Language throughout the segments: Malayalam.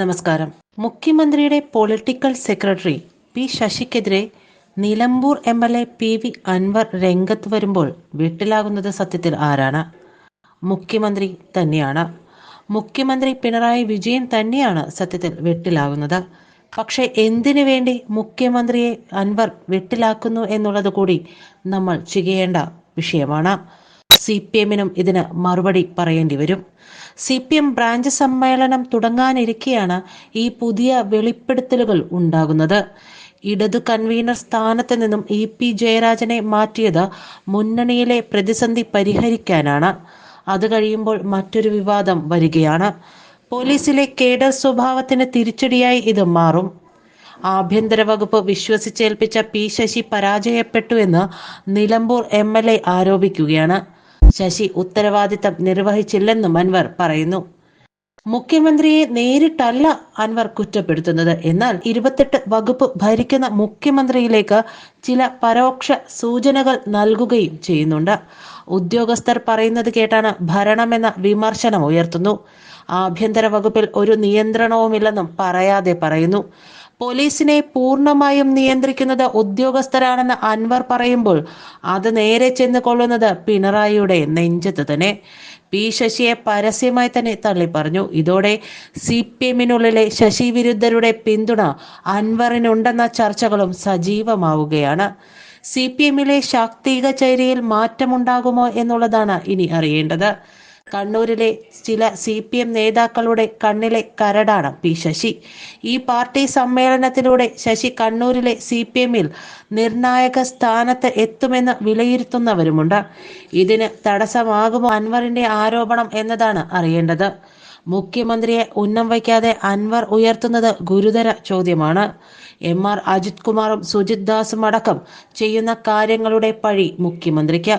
നമസ്കാരം. മുഖ്യമന്ത്രിയുടെ political secretary P ശശിക്കെതിരെ Nilambur M L A P V Anwar രംഗത്ത് വരുമ്പോൾ വീട്ടിലാകുന്നത് സത്യത്തിൽ ആരാണ്? മുഖ്യമന്ത്രി തന്നെയാണ്. മുഖ്യമന്ത്രി പിണറായി വിജയൻ തന്നെയാണ് സത്യത്തിൽ വെട്ടിലാകുന്നത്. പക്ഷേ എന്തിനു വേണ്ടി മുഖ്യമന്ത്രിയെ അൻവർ വെട്ടിലാക്കുന്നു എന്നുള്ളത് കൂടി നമ്മൾ ചെയ്യേണ്ട വിഷയമാണ്. സി പി എമ്മിനും ഇതിന് മറുപടി പറയേണ്ടി വരും. സി പി എം ബ്രാഞ്ച് സമ്മേളനം തുടങ്ങാനിരിക്കെയാണ് ഈ പുതിയ വെളിപ്പെടുത്തലുകൾ ഉണ്ടാകുന്നത്. ഇടതു കൺവീനർ സ്ഥാനത്ത് നിന്നും ഇ പി ജയരാജനെ മാറ്റിയത് മുന്നണിയിലെ പ്രതിസന്ധി പരിഹരിക്കാനാണ്. അത് കഴിയുമ്പോൾ മറ്റൊരു വിവാദം വരികയാണ്. പോലീസിലെ കേഡർ സ്വഭാവത്തിന് തിരിച്ചടിയായി ഇത് മാറും. ആഭ്യന്തര വകുപ്പ് വിശ്വസിച്ചേൽപ്പിച്ച പി ശശി പരാജയപ്പെട്ടു എന്ന് നിലമ്പൂർ എ ആരോപിക്കുകയാണ്. ശശി ഉത്തരവാദിത്തം നിർവഹിച്ചില്ലെന്നും അൻവർ പറയുന്നു. മുഖ്യമന്ത്രിയെ നേരിട്ടല്ല അൻവർ കുറ്റപ്പെടുത്തുന്നത്. എന്നാൽ ഇരുപത്തെട്ട് വകുപ്പ് ഭരിക്കുന്ന മുഖ്യമന്ത്രിയിലേക്ക് ചില പരോക്ഷ സൂചനകൾ നൽകുകയും ചെയ്യുന്നുണ്ട്. ഉദ്യോഗസ്ഥർ പറയുന്നത് കേട്ടാണ് ഭരണമെന്ന വിമർശനം ഉയർത്തുന്നു. ആഭ്യന്തര വകുപ്പിൽ ഒരു നിയന്ത്രണവുമില്ലെന്നും പറയാതെ പറയുന്നു. പോലീസിനെ പൂർണമായും നിയന്ത്രിക്കുന്നത് ഉദ്യോഗസ്ഥരാണെന്ന് അൻവർ പറയുമ്പോൾ അത് നേരെ ചെന്ന് കൊള്ളുന്നത് പിണറായിയുടെ നെഞ്ചത്ത് തന്നെ. പി ശശിയെ പരസ്യമായി തന്നെ തള്ളി പറഞ്ഞു ഇതോടെ സി പി എമ്മിനുള്ളിലെ ശശി വിരുദ്ധരുടെ പിന്തുണ അൻവറിനുണ്ടെന്ന ചർച്ചകളും സജീവമാവുകയാണ്. സി പി എമ്മിലെ ശാക്തിക ചൈരയിൽ മാറ്റമുണ്ടാകുമോ എന്നുള്ളതാണ് ഇനി അറിയേണ്ടത്. കണ്ണൂരിലെ ചില സി പി എം നേതാക്കളുടെ കണ്ണിലെ കരടാണ് പി ശശി. ഈ പാർട്ടി സമ്മേളനത്തിലൂടെ ശശി കണ്ണൂരിലെ സി പി എമ്മിൽ നിർണായക സ്ഥാനത്ത് എത്തുമെന്ന് വിലയിരുത്തുന്നവരുമുണ്ട്. ഇതിന് തടസ്സമാകുമോ അൻവറിന്റെ ആരോപണം എന്നതാണ് അറിയേണ്ടത്. മുഖ്യമന്ത്രിയെ ഉന്നം വയ്ക്കാതെ അൻവർ ഉയർത്തുന്നത് ഗുരുതര ചോദ്യമാണ്. എം ആർ അജിത് കുമാറും സുജിത് ദാസും അടക്കം ചെയ്യുന്ന കാര്യങ്ങളുടെ പഴി മുഖ്യമന്ത്രിക്ക്.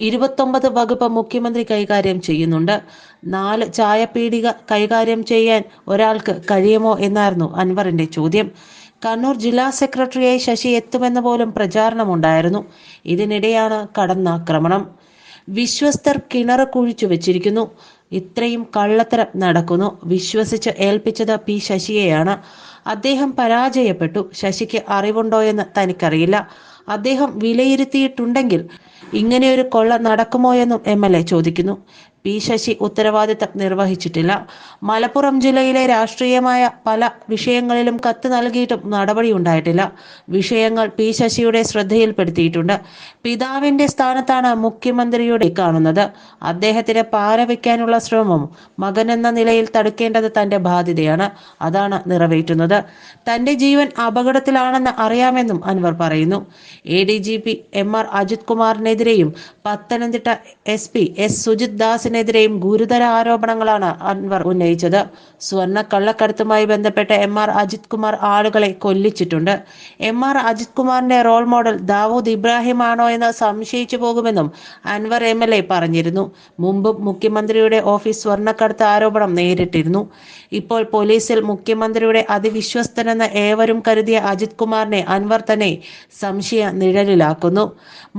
ഇരുപത്തൊമ്പത് വകുപ്പ് മുഖ്യമന്ത്രി കൈകാര്യം ചെയ്യുന്നുണ്ട്. നാല് ചായപീടിക കൈകാര്യം ചെയ്യാൻ ഒരാൾക്ക് കഴിയുമോ എന്നായിരുന്നു അൻവറിന്റെ ചോദ്യം. കണ്ണൂർ ജില്ലാ സെക്രട്ടറിയായി ശശി എത്തുമെന്ന് പോലും പ്രചാരണമുണ്ടായിരുന്നു. ഇതിനിടെയാണ് കടന്നാക്രമണം. വിശ്വസ്തർ കിണർ കുഴിച്ചു വെച്ചിരിക്കുന്നു. ഇത്രയും കള്ളത്തരം നടക്കുന്നു. വിശ്വസിച്ച് ഏൽപ്പിച്ചത് പി ശശിയെയാണ്. അദ്ദേഹം പരാജയപ്പെട്ടു. ശശിക്ക് അറിവുണ്ടോ എന്ന് തനിക്കറിയില്ല. അദ്ദേഹം വിലയിരുത്തിയിട്ടുണ്ടെങ്കിൽ ഇങ്ങനെയൊരു കൊള്ള നടക്കുമോ എന്നും എം എൽ എ ചോദിക്കുന്നു. പി ശശി ഉത്തരവാദിത്തം നിർവഹിച്ചിട്ടില്ല. മലപ്പുറം ജില്ലയിലെ രാഷ്ട്രീയമായ പല വിഷയങ്ങളിലും കത്ത് നൽകിയിട്ടും നടപടി ഉണ്ടായിട്ടില്ല വിഷയങ്ങൾ പി ശശിയുടെ ശ്രദ്ധയിൽപ്പെടുത്തിയിട്ടുണ്ട്. പിതാവിന്റെ സ്ഥാനത്താണ് മുഖ്യമന്ത്രിയുടെ കാണുന്നത്. അദ്ദേഹത്തിന് പാര വയ്ക്കാനുള്ള ശ്രമം മകൻ എന്ന നിലയിൽ തടുക്കേണ്ടത് തന്റെ ബാധ്യതയാണ്. അതാണ് നിറവേറ്റുന്നത്. തന്റെ ജീവൻ അപകടത്തിലാണെന്ന് അറിയാമെന്നും അൻവർ പറയുന്നു. A D G P M R Ajith കുമാറിനെതിരെയും Pathanamthitta S P S Sujith ദാസിനെതിരെയും ഗുരുതര ആരോപണങ്ങളാണ് അൻവർ ഉന്നയിച്ചത്. സ്വർണ കള്ളക്കടത്തുമായി ബന്ധപ്പെട്ട് എം ആർ അജിത് കുമാർ ആളുകളെ കൊല്ലിച്ചിട്ടുണ്ട്. എം ആർ അജിത് കുമാറിന്റെ റോൾ മോഡൽ ദാവൂദ് ഇബ്രാഹിം ആണോ എന്ന് സംശയിച്ചു പോകുമെന്നും അൻവർ എം എൽ എ പറഞ്ഞിരുന്നു. മുമ്പും മുഖ്യമന്ത്രിയുടെ ഓഫീസ് സ്വർണക്കടത്ത് ആരോപണം നേരിട്ടിരുന്നു. ഇപ്പോൾ പോലീസിൽ മുഖ്യമന്ത്രിയുടെ അതിവിശ്വസ്തനെന്ന് ഏവരും കരുതിയ അജിത് കുമാറിനെ അൻവർ തന്നെ സംശയ നിഴലിലാക്കുന്നു.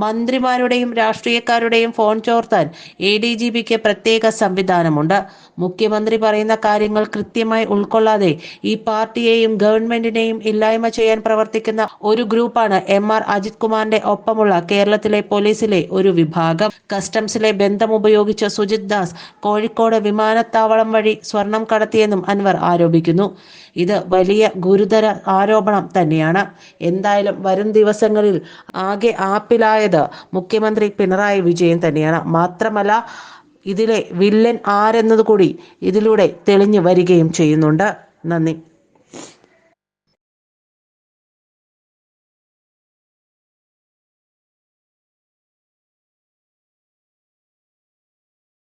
മന്ത്രിമാരുടെയും രാഷ്ട്രീയക്കാരുടെയും ഫോൺ ചോർത്താൻ എ ഡി ജി പിക്ക് പ്രത്യേക സംവിധാനമുണ്ട്. മുഖ്യമന്ത്രി പറയുന്ന കാര്യങ്ങൾ കൃത്യമായി ഉൾക്കൊള്ളാതെ ഈ പാർട്ടിയെയും ഗവൺമെന്റിനെയും ഇല്ലായ്മ ചെയ്യാൻ പ്രവർത്തിക്കുന്ന ഒരു ഗ്രൂപ്പാണ് എം ആർ അജിത് കുമാറിന്റെ ഒപ്പമുള്ള കേരളത്തിലെ പോലീസിലെ ഒരു വിഭാഗം. കസ്റ്റംസിലെ ബന്ധം ഉപയോഗിച്ച സുജിത് ദാസ് കോഴിക്കോട് വിമാനത്താവളം വഴി സ്വർണം കടത്തിയെന്നും അൻവർ ആരോപിക്കുന്നു. ഇത് വലിയ ഗുരുതര ആരോപണം തന്നെയാണ്. എന്തായാലും വരും ദിവസങ്ങളിൽ ആകെ ആപ്പിലായത് മുഖ്യമന്ത്രി പിണറായി വിജയൻ തന്നെയാണ്. മാത്രമല്ല ഇതിലെ വില്ലൻ ആരെന്നത് കൂടി ഇതിലൂടെ തെളിഞ്ഞു വരികയും ചെയ്യുന്നുണ്ട്. നന്ദി.